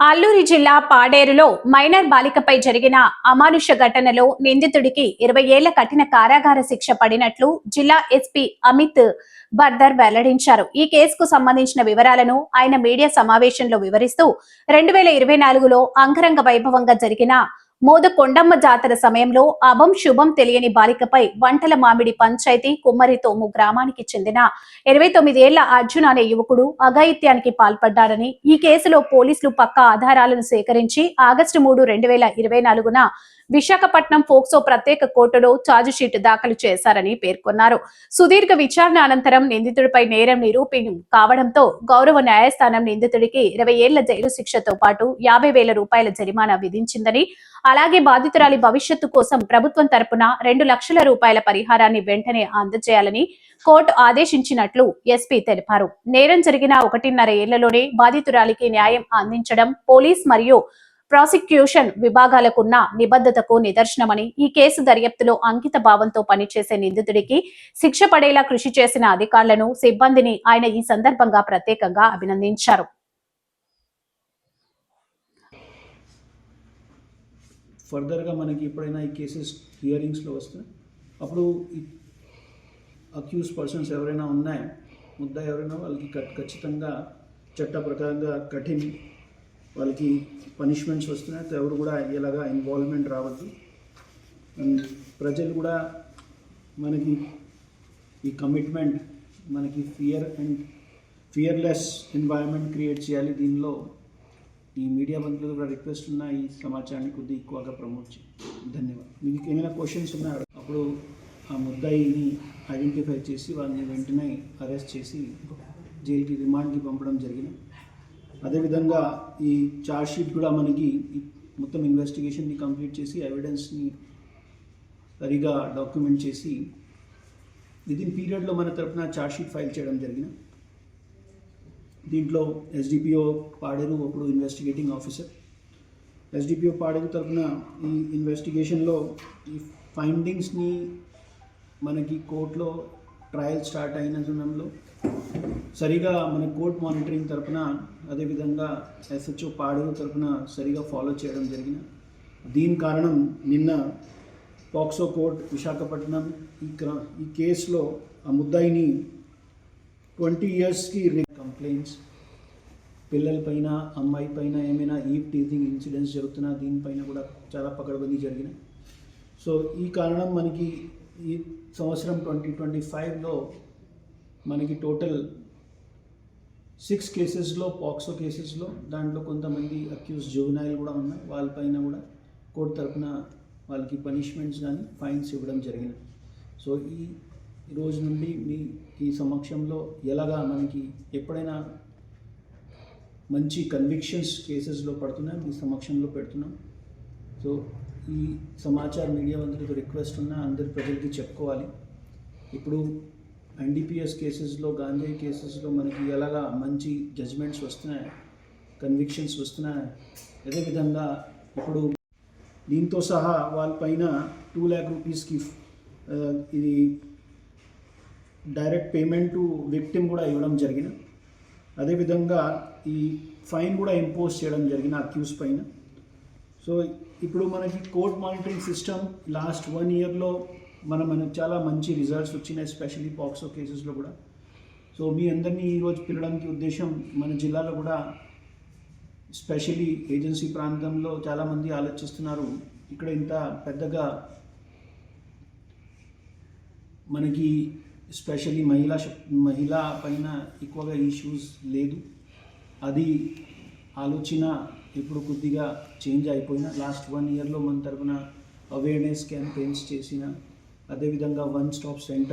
అల్లూరి జిల్లా పాడేరులో మైనర్ బాలికపై జరిగిన అమానుష ఘటనలో నిందితుడికి ఇరవై ఏళ్ళ కఠిన కారాగార శిక్ష పడినట్లు జిల్లా ఎస్పీ అమిత్ బర్దర్ వెల్లడించారు. ఈ కేసుకు సంబంధించిన వివరాలను ఆయన మీడియా సమావేశంలో వివరిస్తూ రెండు వేల ఇరవై నాలుగులో అంగరంగ వైభవంగా జరిగిన మోద కొండమ్మ జాతర సమయంలో అభం శుభం తెలియని బాలికపై వంటల మామిడి పంచాయతీ కుమ్మరితోము గ్రామానికి చెందిన ఇరవై తొమ్మిది ఏళ్ళ అర్జున్ అనే యువకుడు అఘాయిత్యానికి పాల్పడ్డాడని ఈ కేసులో పోలీసులు పక్కా ఆధారాలను సేకరించి ఆగస్టు మూడు రెండు వేల ఇరవై నాలుగున విశాఖపట్నం ఫోక్సో ప్రత్యేక కోర్టులో ఛార్జిషీట్ దాఖలు చేశారని పేర్కొన్నారు. సుదీర్ఘ విచారణ అనంతరం నిందితుడిపై నేరం నిరూపణ కావడంతో గౌరవ న్యాయస్థానం నిందితుడికి ఇరవై ఏళ్ళ జైలు శిక్షతో పాటు యాభై వేల రూపాయల జరిమానా విధించిందని అలాగే బాధితురాలి భవిష్యత్తు కోసం ప్రభుత్వం తరపున రెండు లక్షల రూపాయల పరిహారాన్ని వెంటనే అందజేయాలని కోర్టు ఆదేశించినట్లు ఎస్పీ తెలిపారు. నేరం జరిగిన ఒకటిన్నర ఏళ్ళలోనే బాధితురాలికి న్యాయం అందించడం పోలీస్ మరియు ప్రాసిక్యూషన్ విభాగాలకున్న నిబద్ధతకు నిదర్శనమని ఈ కేసు దర్యాప్తులో అంకిత భావంతో పనిచేసే నిందితుడికి శిక్ష పడేలా కృషి చేసిన అధికారులను సిబ్బందిని ఆయన ఈ సందర్భంగా ప్రత్యేకంగా అభినందించారు. ఫర్దర్గా మనకి ఎప్పుడైనా ఈ కేసెస్ హియరింగ్స్లో వస్తే అప్పుడు అక్యూజ్ పర్సన్స్ ఎవరైనా ఉన్నాయి? ముద్ద ఎవరైనా వాళ్ళకి ఖచ్చితంగా చట్ట ప్రకారంగా కఠిన వాళ్ళకి పనిష్మెంట్స్ వస్తున్నాయి. ఎవరు కూడా ఇలాగా ఇన్వాల్వ్మెంట్ రావద్దు. అండ్ ప్రజలు కూడా మనకి ఈ కమిట్మెంట్ మనకి fear and fearless environment create చేయాలి. దీనిలో ఈ మీడియా బంధువులు కూడా రిక్వెస్ట్ ఉన్న ఈ సమాచారాన్ని కొద్దిగా ఎక్కువగా ప్రమోట్ చేయండి ధన్యవాదాలు. మీకు ఏమైనా క్వశ్చన్స్ ఉన్నాయో అప్పుడు ఆ ముద్దాయిని ఐడెంటిఫై చేసి వాళ్ళని వెంటనే అరెస్ట్ చేసి జైలుకి రిమాండ్కి పంపడం జరిగింది అదేవిధంగా ఈ ఛార్జ్ షీట్ కూడా మనకి మొత్తం ఇన్వెస్టిగేషన్ని కంప్లీట్ చేసి ఎవిడెన్స్ని సరిగా డాక్యుమెంట్ చేసి విదిన్ పీరియడ్లో మన తరపున ఛార్జ్ షీట్ ఫైల్ చేయడం జరిగింది దీంట్లో ఎస్డిపిఓ పాడేరు ఒకడు ఇన్వెస్టిగేటింగ్ ఆఫీసర్ ఎస్డిపిఓ పాడేరు తరపున ఈ ఇన్వెస్టిగేషన్లో ఈ ఫైండింగ్స్ని మనకి కోర్టులో ట్రయల్ స్టార్ట్ అయిన సమయంలో సరిగా మన కోర్ట్ మానిటరింగ్ తరపున అదేవిధంగా ఎస్హెచ్ఓ పాడేరు తరపున సరిగా ఫాలో చేయడం జరిగిన. దీని కారణం నిన్న పాక్సో కోర్ట్ విశాఖపట్నం ఈ క్ర ఈ కేసులో ఆ ముద్దాయిని ట్వంటీ ఇయర్స్కి కంప్లైంట్స్ పిల్లలపైన అమ్మాయి పైన ఏమైనా ఈప్ టీజింగ్ ఇన్సిడెంట్స్ జరుగుతున్నా దీనిపైన కూడా చాలా పకడ్బందీ జరిగినాయి సో ఈ కారణం మనకి ఈ సంవత్సరం ట్వంటీ ట్వంటీ ఫైవ్లో మనకి టోటల్ సిక్స్ కేసెస్లో పాక్సో కేసెస్లో దాంట్లో కొంతమంది అక్యూస్ జువెనైల్ కూడా ఉన్నాయి. వాళ్ళపైన కూడా కోర్టు తరపున వాళ్ళకి పనిష్మెంట్స్ కానీ ఫైన్స్ ఇవ్వడం జరిగింది. సో ఈ రోజు నుండి మీ ఈ సమక్షంలో ఎలాగా మనకి ఎప్పుడైనా మంచి కన్విక్షన్స్ కేసెస్లో పడుతున్నా మీ సమక్షంలో పెడుతున్నాం. సో ఈ సమాచార మీడియా అందరితో రిక్వెస్ట్ ఉన్నా అందరి ప్రజలకి చెప్పుకోవాలి. ఇప్పుడు ఎన్డీపీఎస్ కేసెస్లో గాంధీ కేసెస్లో మనకి ఎలాగా మంచి జడ్జ్మెంట్స్ వస్తున్నాయి? కన్విక్షన్స్ వస్తున్నాయి? అదేవిధంగా ఇప్పుడు దీంతో సహా వాళ్ళపైన టూ ల్యాక్ రూపీస్కి ఇది డైరెక్ట్ పేమెంట్ టు విక్టిమ్ కూడా ఇవ్వడం జరిగిన. అదేవిధంగా ఈ ఫైన్ కూడా ఇంపోజ్ చేయడం జరిగిన అక్యూస్ పైన. సో ఇప్పుడు మనకి court monitoring system last one ఇయర్లో మన మనకు చాలా మంచి రిజల్ట్స్ వచ్చినాయి ఎస్పెషల్లీ పాక్సో కేసెస్లో కూడా. సో మీ అందరినీ ఈరోజు పిలవడానికి ఉద్దేశం మన జిల్లాలో కూడా స్పెషలీ ఏజెన్సీ ప్రాంతంలో చాలామంది ఆలోచిస్తున్నారు. ఇక్కడ ఇంత పెద్దగా మనకి స్పెషల్లీ మహిళా మహిళా పైన ఎక్కువగా ఇష్యూస్ లేదు. అది ఆలోచన ఇప్పుడు కొద్దిగా చేంజ్ అయిపోయిన లాస్ట్ వన్ ఇయర్లో మన తరపున అవేర్నెస్ క్యాంపెయిన్స్ చేసిన అదేవిధంగా వన్ స్టాప్ సెంటర్